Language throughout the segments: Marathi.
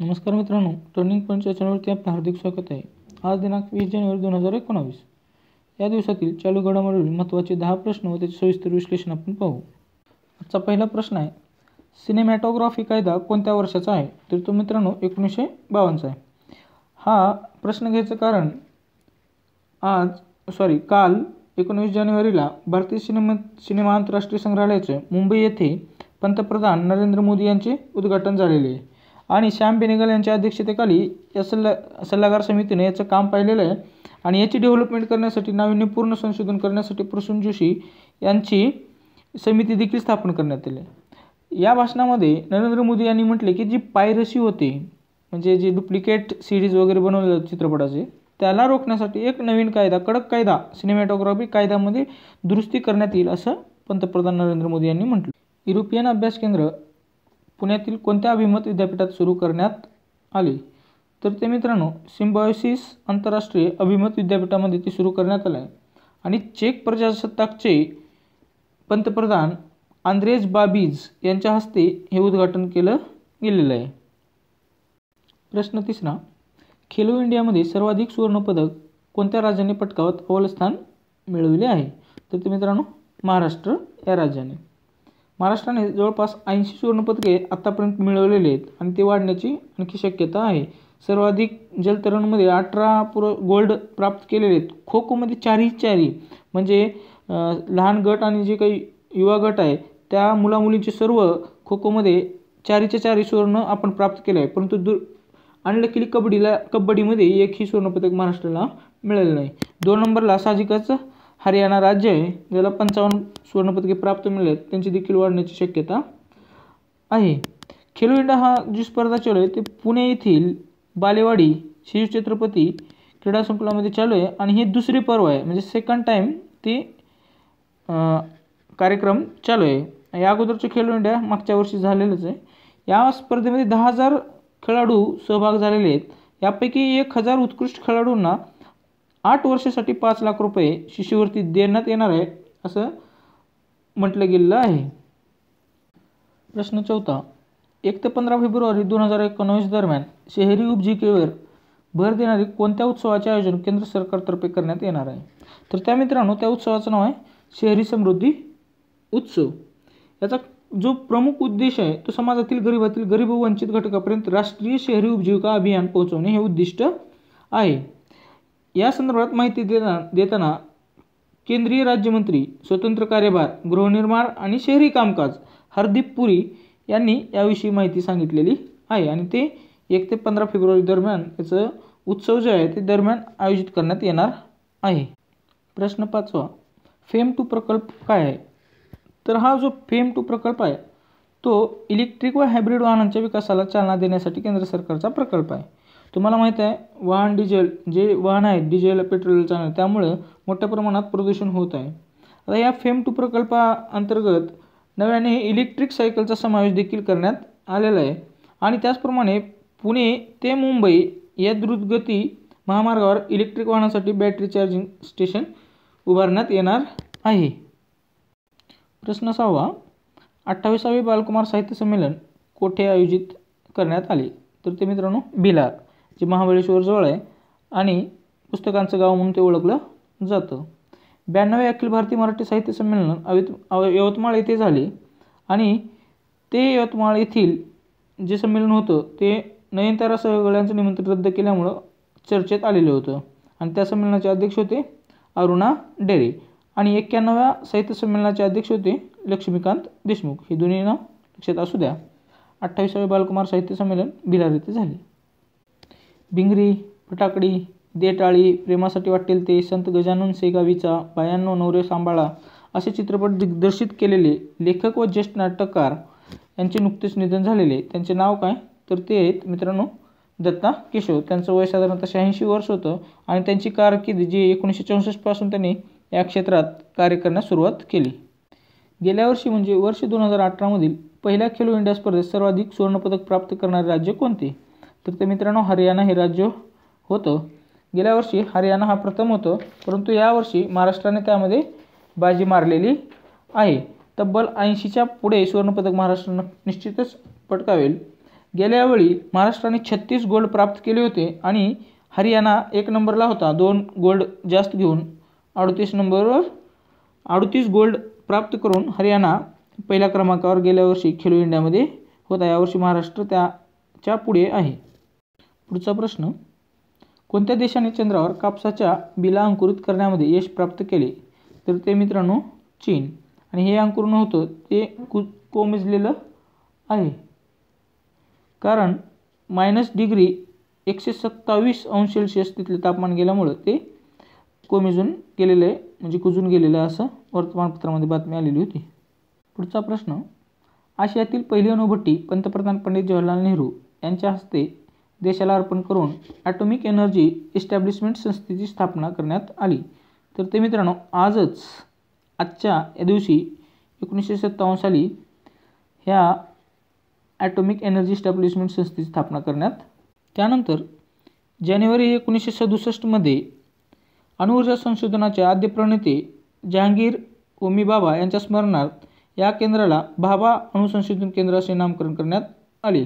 नमस्कार मित्रांनो टर्निंग पॉईंटच्या चॅनलवरती आपलं हार्दिक स्वागत आहे. आज दिनांक वीस जानेवारी दोन हजार एकोणावीस. या दिवसातील चालू घडामोडीवरील महत्त्वाचे दहा प्रश्न व त्याचे सविस्तर विश्लेषण आपण पाहू. आजचा पहिला प्रश्न आहे सिनेमॅटोग्राफी कायदा कोणत्या वर्षाचा आहे? तर तो मित्रांनो एकोणीसशे बावन्नचा आहे. हा प्रश्न घ्यायचं कारण आज सॉरी काल एकोणवीस जानेवारीला भारतीय सिनेमा सिनेमा आंतरराष्ट्रीय संग्रहालयाचे मुंबई येथे पंतप्रधान नरेंद्र मोदी यांचे उद्घाटन झालेले आहे. आणि श्याम बेनेगल यांच्या अध्यक्षतेखाली या सल्ला सल्लागार समितीने याचं काम पाहिलेलं आहे. आणि याची डेव्हलपमेंट करण्यासाठी नाविन्यपूर्ण संशोधन करण्यासाठी प्रसून जोशी यांची समिती देखील स्थापन करण्यात आली या भाषणामध्ये नरेंद्र मोदी यांनी म्हटले की जी पायरसी होते म्हणजे जे डुप्लिकेट सिरीज वगैरे बनवले चित्रपटाचे त्याला रोखण्यासाठी एक नवीन कायदा कडक कायदा सिनेमॅटोग्राफी कायद्यामध्ये दुरुस्ती करण्यात येईल असं पंतप्रधान नरेंद्र मोदी यांनी म्हटलं. युरोपियन अभ्यास केंद्र पुण्यातील कोणत्या अभिमत विद्यापीठात सुरू करण्यात आले? तर ते मित्रांनो सिम्बॉयसिस आंतरराष्ट्रीय अभिमत विद्यापीठामध्ये ते सुरू करण्यात आलं. आहे आणि चेक प्रजासत्ताकचे पंतप्रधान आंद्रेज बाबीज यांच्या हस्ते हे उद्घाटन केलं गेलेलं आहे. प्रश्न तिसरा खेलो इंडियामध्ये सर्वाधिक सुवर्णपदक कोणत्या राज्याने पटकावत अव्वल स्थान मिळविले आहे? तर ते मित्रांनो महाराष्ट्र या राज्याने. महाराष्ट्राने जवळपास ऐंशी सुवर्णपदके आत्तापर्यंत मिळवलेले आहेत आणि ते वाढण्याची आणखी शक्यता आहे. सर्वाधिक जलतरणमध्ये अठरा पुर गोल्ड प्राप्त केलेले आहेत. खो खोमध्ये चारही चारी म्हणजे लहान गट आणि जे काही युवा गट आहे त्या मुलामुलींचे सर्व खो खोमध्ये चारीच्या चारी सुवर्ण आपण प्राप्त केलं आहे. परंतु दुर अनलकीली कबड्डीला कबड्डीमध्ये एकही सुवर्णपदक महाराष्ट्राला मिळालं नाही. दोन नंबरला साहजिकच हरियाणा राज्य आहे ज्याला पंचावन्न सुवर्णपदके प्राप्त मिळले आहेत त्यांची देखील वाढण्याची शक्यता आहे. खेलो इंडिया हा जी स्पर्धा चालू आहे ते पुणे येथील बालेवाडी शिवछत्रपती क्रीडा संकुलामध्ये चालू आहे आणि हे दुसरे पर्व आहे. म्हणजे सेकंड टाईम ते कार्यक्रम चालू आहे. या अगोदरचे खेलो इंडिया मागच्या वर्षी झालेलंच आहे. या स्पर्धेमध्ये दहा हजार खेळाडू सहभाग झालेले आहेत. यापैकी एक हजार उत्कृष्ट खेळाडूंना आठ वर्षासाठी पाच लाख रुपये शिष्यवृत्ती देण्यात येणार आहे असं म्हटलं गेलेलं आहे. प्रश्न चौथा. एक ते पंधरा फेब्रुवारी दोन हजार एकोणावीस दरम्यान शहरी उपजीविकेवर भर देणारी कोणत्या उत्सवाचे आयोजन केंद्र सरकारतर्फे करण्यात येणार आहे? तर त्या मित्रांनो त्या उत्सवाचं नाव आहे शहरी समृद्धी उत्सव. याचा जो प्रमुख उद्देश आहे तो समाजातील गरिबातील गरीब वंचित घटकापर्यंत राष्ट्रीय शहरी उपजीविका अभियान पोहोचवणे हे उद्दिष्ट आहे. या संदर्भात माहिती देता देताना केंद्रीय राज्यमंत्री स्वतंत्र कार्यभार गृहनिर्माण आणि शहरी कामकाज हरदीप पुरी यांनी याविषयी माहिती सांगितलेली आहे आणि ते एक ते पंधरा फेब्रुवारी दरम्यान याचं उत्सव जे आहे ते दरम्यान आयोजित करण्यात येणार आहे. प्रश्न पाचवा फेम टू प्रकल्प काय आहे? तर हा जो फेम टू प्रकल्प आहे तो इलेक्ट्रिक व हायब्रिड वाहनांच्या विकासाला चालना देण्यासाठी केंद्र सरकारचा प्रकल्प आहे. तुम्हाला माहीत आहे वाहन डिझेल जे वाहन आहेत डिझेल पेट्रोल चालणार त्यामुळं मोठ्या प्रमाणात प्रदूषण होत आहे. आता या फेम टू प्रकल्पाअंतर्गत नव्याने इलेक्ट्रिक सायकलचा समावेश देखील करण्यात आलेला आहे. आणि त्याचप्रमाणे पुणे ते मुंबई या द्रुतगती महामार्गावर इलेक्ट्रिक वाहनासाठी बॅटरी चार्जिंग स्टेशन उभारण्यात येणार आहे. प्रश्न सहावा. अठ्ठावीसावे बालकुमार साहित्य संमेलन कोठे आयोजित करण्यात आले? तर ते मित्रांनो भिलार जे महाबळेश्वरजवळ आहे आणि पुस्तकांचं गाव म्हणून ते ओळखलं जातं. ब्याण्णवे अखिल भारतीय मराठी साहित्य संमेलन अवित यवतमाळ येथे झाले आणि ते यवतमाळ येथील जे संमेलन होतं ते नयनतारा सहगळ्यांचं निमंत्रण रद्द केल्यामुळं चर्चेत आलेलं होतं. आणि त्या संमेलनाचे अध्यक्ष होते अरुणा डेरे आणि एक्क्याण्णव्या साहित्य संमेलनाचे अध्यक्ष होते लक्ष्मीकांत देशमुख. हे दोन्ही नाव लक्षात असू द्या. अठ्ठावीसावे बालकुमार साहित्य संमेलन भिलार येथे झाले. भिंगरी फटाकडी देटाळी प्रेमासाठी वाटेल ते संत गजानन सेगावीचा बायांनो नवरे सांभाळा असे चित्रपट दिग्दर्शित केलेले लेखक व ज्येष्ठ नाटककार यांचे नुकतेच निधन झालेले. त्यांचे नाव काय? तर ते आहेत मित्रांनो दत्ता केशव. त्यांचं वय साधारणतः शहाऐंशी वर्ष होतं आणि त्यांची कारकीर्द जी एकोणीसशे चौसष्टपासून त्यांनी या क्षेत्रात कार्य करण्यास सुरुवात केली. गेल्या वर्षी म्हणजे वर्ष दोन हजार अठरामधील पहिल्या खेलो इंडिया स्पर्धेत सर्वाधिक सुवर्णपदक प्राप्त करणारे राज्य कोणते? तर ते मित्रांनो हरियाणा हे राज्य होतं. गेल्या वर्षी हरियाणा हा प्रथम होतं परंतु यावर्षी महाराष्ट्राने त्यामध्ये बाजी मारलेली आहे. तब्बल ऐंशीच्या पुढे सुवर्णपदक महाराष्ट्रानं निश्चितच पटकावेल. गेल्यावेळी महाराष्ट्राने छत्तीस गोल्ड प्राप्त केले होते आणि हरियाणा एक नंबरला होता. दोन गोल्ड जास्त घेऊन अडतीस नंबरवर अडतीस गोल्ड प्राप्त करून हरियाणा पहिल्या क्रमांकावर गेल्या वर्षी खेलो इंडियामध्ये होता. यावर्षी महाराष्ट्र त्याच्या पुढे आहे. पुढचा प्रश्न कोणत्या देशाने चंद्रावर कापसाच्या बिला अंकुरित करण्यामध्ये यश प्राप्त केले? तर ते मित्रांनो चीन. आणि हे अंकुरण होतं ते कु कोमेजलेलं आहे. कारण मायनस डिग्री एकशे सत्तावीस अंश सेल्सिअस तिथले तापमान गेल्यामुळं ते कोमेजून गेलेलं आहे. म्हणजे कुजून गेलेलं आहे असं वर्तमानपत्रामध्ये बातमी आलेली होती. पुढचा प्रश्न आशियातील पहिली अणुभट्टी पंतप्रधान पंडित जवाहरलाल नेहरू यांच्या हस्ते देशाला अर्पण करून ॲटॉमिक एनर्जी इस्टॅब्लिशमेंट संस्थेची स्थापना करण्यात आली. तर ते मित्रांनो आजच आजच्या या दिवशी एकोणीसशे सत्तावन्न साली ह्या ॲटॉमिक एनर्जी इस्टॅब्लिशमेंट संस्थेची स्थापना करण्यात. त्यानंतर जानेवारी एकोणीसशे सदुसष्टमध्ये अणुऊर्जा संशोधनाचे आद्य प्रणेते जहांगीर होमी बाबा यांच्या स्मरणार्थ या केंद्राला भाभा अणुसंशोधन केंद्र असे नामकरण करण्यात आले.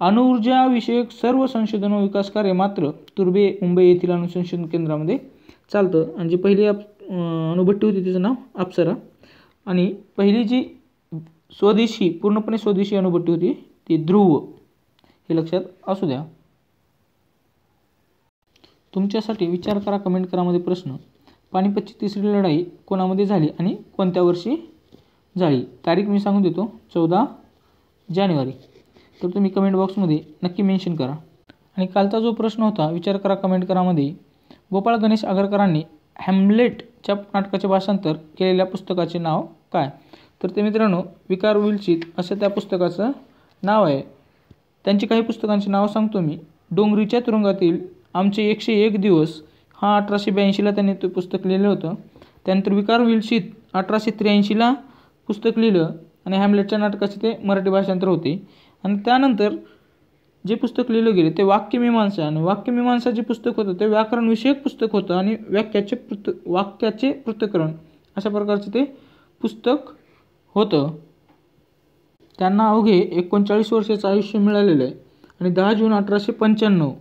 अणुऊर्जा विषयक सर्व संशोधन व विकास कार्य मात्र तुर्बे मुंबई येथील अणुसंशोधन केंद्रामध्ये चालतं. आणि जी पहिली आप अणुभट्टी होती तिचं नाव अप्सरा. आणि पहिली जी स्वदेशी पूर्णपणे स्वदेशी अणुभट्टी होती ती ध्रुव. हे लक्षात असू द्या. तुमच्यासाठी विचार करा कमेंट करामध्ये प्रश्न. पानिपतची तिसरी लढाई कोणामध्ये झाली आणि कोणत्या वर्षी झाली? तारीख मी सांगून देतो. चौदा जानेवारी. तर तुम्ही कमेंट बॉक्समध्ये नक्की मेन्शन करा. आणि कालचा जो प्रश्न होता विचार करा कमेंट करामध्ये. गोपाळ गणेश आगरकरांनी हॅमलेटच्या नाटकाचे भाषांतर केलेल्या पुस्तकाचे नाव काय? तर ते मित्रांनो विकार विलचित असं त्या पुस्तकाचं नाव आहे. त्यांची काही पुस्तकांची नावं सांगतो मी. डोंगरीच्या तुरुंगातील आमचे एकशे एक दिवस हा अठराशे ब्याऐंशीला त्यांनी ते पुस्तक लिहिलं होतं. त्यानंतर विकार विलचित अठराशे त्र्याऐंशीला पुस्तक लिहिलं आणि हॅमलेटच्या नाटकाचे ते मराठी भाषांतर होते. आणि त्यानंतर जे पुस्तक लिहिलं गेले ते वाक्यमीमांसा आणि वाक्यमीमांसा जे पुस्तक होतं ते व्याकरणविषयक पुस्तक होतं आणि वाक्याचे पृथ वाक्याचे पृथक्करण अशा प्रकारचे ते पुस्तक होतं. त्यांना अवघे एकोणचाळीस वर्षाचं आयुष्य मिळालेलं आहे. आणि दहा जून अठराशे पंच्याण्णव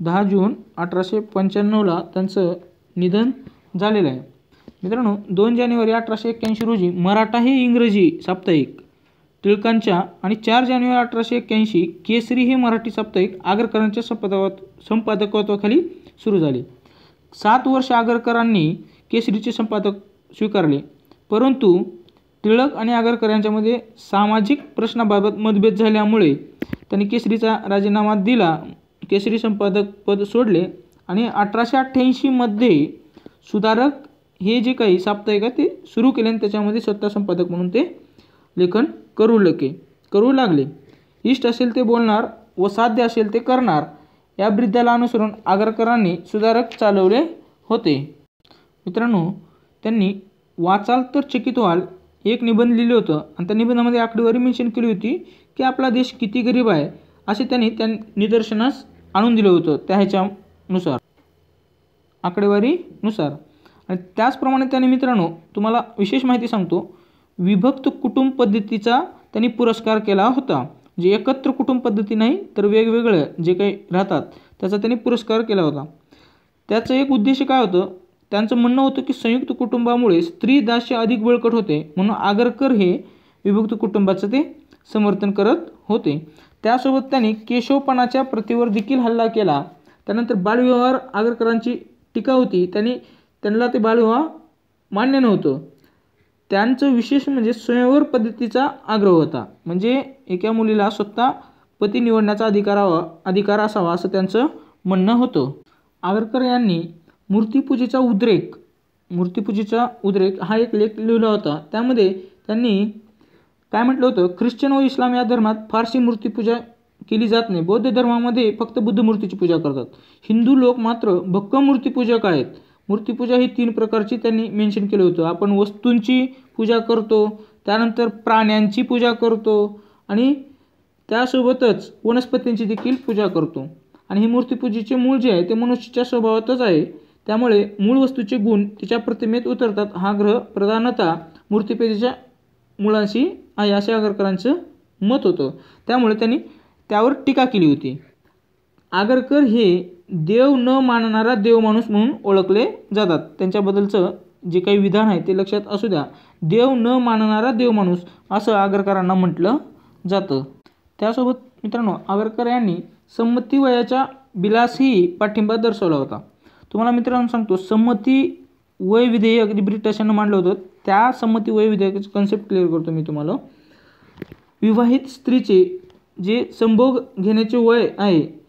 दहा जून अठराशे पंच्याण्णवला त्यांचं निधन झालेलं आहे. मित्रांनो दोन जानेवारी अठराशे एक्क्याऐंशी रोजी मराठा हे इंग्रजी साप्ताहिक. टिळकांच्या आणि चार जानेवारी अठराशे एक्क्याऐंशी केसरी हे मराठी साप्ताहिक आगरकरांच्या संपादक संपादकत्वाखाली सुरू झाले. सात वर्ष आगरकरांनी केसरीचे संपादक स्वीकारले. परंतु टिळक आणि आगरकर यांच्यामध्ये सामाजिक प्रश्नाबाबत मतभेद झाल्यामुळे त्यांनी केसरीचा राजीनामा दिला. केसरी संपादक पद सोडले आणि अठराशे अठ्ठ्याऐंशीमध्ये सुधारक हे जे काही साप्ताहिक आहे ते सुरू केले आणि त्याच्यामध्ये स्वतः संपादक म्हणून ते लेखन करू लगे करू लागले. इष्ट असेल ते बोलणार व साध्य असेल ते करणार या ब्रिद्धाला अनुसरून आगरकरांनी सुधारक चालवले होते. मित्रांनो त्यांनी वाचाल तर चकित व्हाल एक निबंध लिहिलं होतं आणि त्या निबंधामध्ये आकडेवारी मेन्शन केली होती की आपला देश किती गरीब आहे असे त्यांनी त्या निदर्शनास आणून दिलं होतं त्या ह्याच्यानुसार आकडेवारीनुसार. आणि त्याचप्रमाणे त्याने मित्रांनो तुम्हाला विशेष माहिती सांगतो विभक्त कुटुंब पद्धतीचा त्यांनी पुरस्कार केला होता. जे एकत्र कुटुंब पद्धती नाही तर वेगवेगळे जे काही राहतात त्याचा त्यांनी पुरस्कार केला होता. त्याचं एक उद्देश काय होतं? त्यांचं म्हणणं होतं की संयुक्त कुटुंबामुळे स्त्री दास्य अधिक बळकट होते म्हणून आगरकर हे विभक्त कुटुंबाचं ते समर्थन करत होते. त्यासोबत त्यांनी केशवपणाच्या प्रतीवर देखील हल्ला केला. त्यानंतर बालविवाह आगरकरांची टीका होती. त्यांनी त्यांना ते बालविवाह मान्य नव्हतं. त्यांचं विशेष म्हणजे स्वयंवर पद्धतीचा आग्रह होता. म्हणजे एका मुलीला स्वतः पती निवडण्याचा अधिकारावा अधिकार असावा असं त्यांचं म्हणणं होतं. आगरकर यांनी मूर्तिपूजेचा उद्रेक मूर्तिपूजेचा उद्रेक हा एक लेख लिहिला होता. त्यामध्ये त्यांनी काय म्हटलं होतं? ख्रिश्चन व इस्लाम या धर्मात फारशी मूर्तिपूजा केली जात नाही. बौद्ध धर्मामध्ये फक्त बुद्ध मूर्तीची पूजा करतात. हिंदू लोक मात्र भक्कम मूर्तिपूजक आहेत. मूर्तीपूजा ही तीन प्रकारची त्यांनी मेन्शन केलं होतं. आपण वस्तूंची पूजा करतो त्यानंतर प्राण्यांची पूजा करतो आणि त्यासोबतच वनस्पतींची देखील पूजा करतो. आणि ही मूर्तीपूजेचे मूळ जे आहे ते मनुष्याच्या स्वभावातच आहे. त्यामुळे मूळ वस्तूचे गुण तिच्या प्रतिमेत उतरतात. हा ग्रह प्रधानता मूर्तीपूजेच्या मुळांशी आहे असे आगरकरांचं मत होतं. त्यामुळे त्यांनी त्यावर टीका केली होती. आगरकर हे देव न मानणारा देव माणूस म्हणून ओळखले जातात. त्यांच्याबद्दलचं जे काही विधान आहे ते लक्षात असू द्या. देव न मानणारा देव माणूस असं आगरकरांना म्हटलं जातं. त्यासोबत मित्रांनो आगरकर यांनी संमती वयाच्या बिलासही पाठिंबा दर्शवला होता. तुम्हाला मित्रांनो सांगतो संमती वय विधेयक जे ब्रिटिशांना मांडलं होतं त्या संमती वय विधेयकाचं कन्सेप्ट क्लिअर करतो मी तुम्हाला. विवाहित स्त्रीचे जे संभोग घेण्याचे वय आहे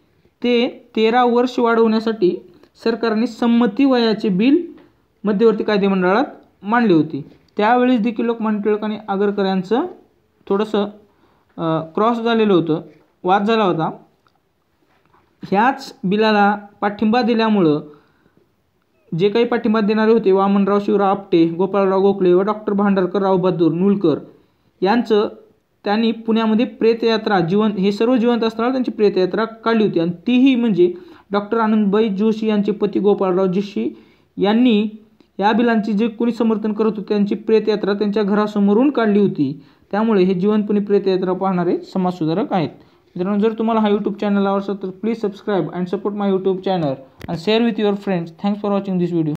ते तेरा वर्ष वाढवण्यासाठी सरकारने संमती वयाचे बिल मध्यवर्ती कायदेमंडळात मांडली होती. त्यावेळेस देखील लोकमान्य टिळकांनी आगरकर यांचं थोडंसं क्रॉस झालेलं होतं वाद झाला होता. ह्याच बिलाला पाठिंबा दिल्यामुळं जे काही पाठिंबा देणारे होते वामनराव शिवराव आपटे गोपाळराव गोखले व डॉक्टर भांडारकर राव बहादूर नुलकर यांचं त्यांनी पुण्यामध्ये प्रेतयात्रा जीवन हे सर्व जिवंत असताना त्यांची प्रेतयात्रा काढली होती. आणि तीही म्हणजे डॉक्टर आनंदबाई जोशी यांचे पती गोपाळराव जोशी यांनी या बिलांची जे कोणी समर्थन करत होते त्यांची प्रेतयात्रा त्यांच्या घरासमोरून काढली होती. त्यामुळे हे जिवंतपणे प्रेतयात्रा पाहणारे समाजसुधारक आहेत. मित्रांनो जर तुम्हाला हा यूट्यूब चॅनल आवडला तर please subscribe and support my YouTube channel and share with your friends thanks for watching this video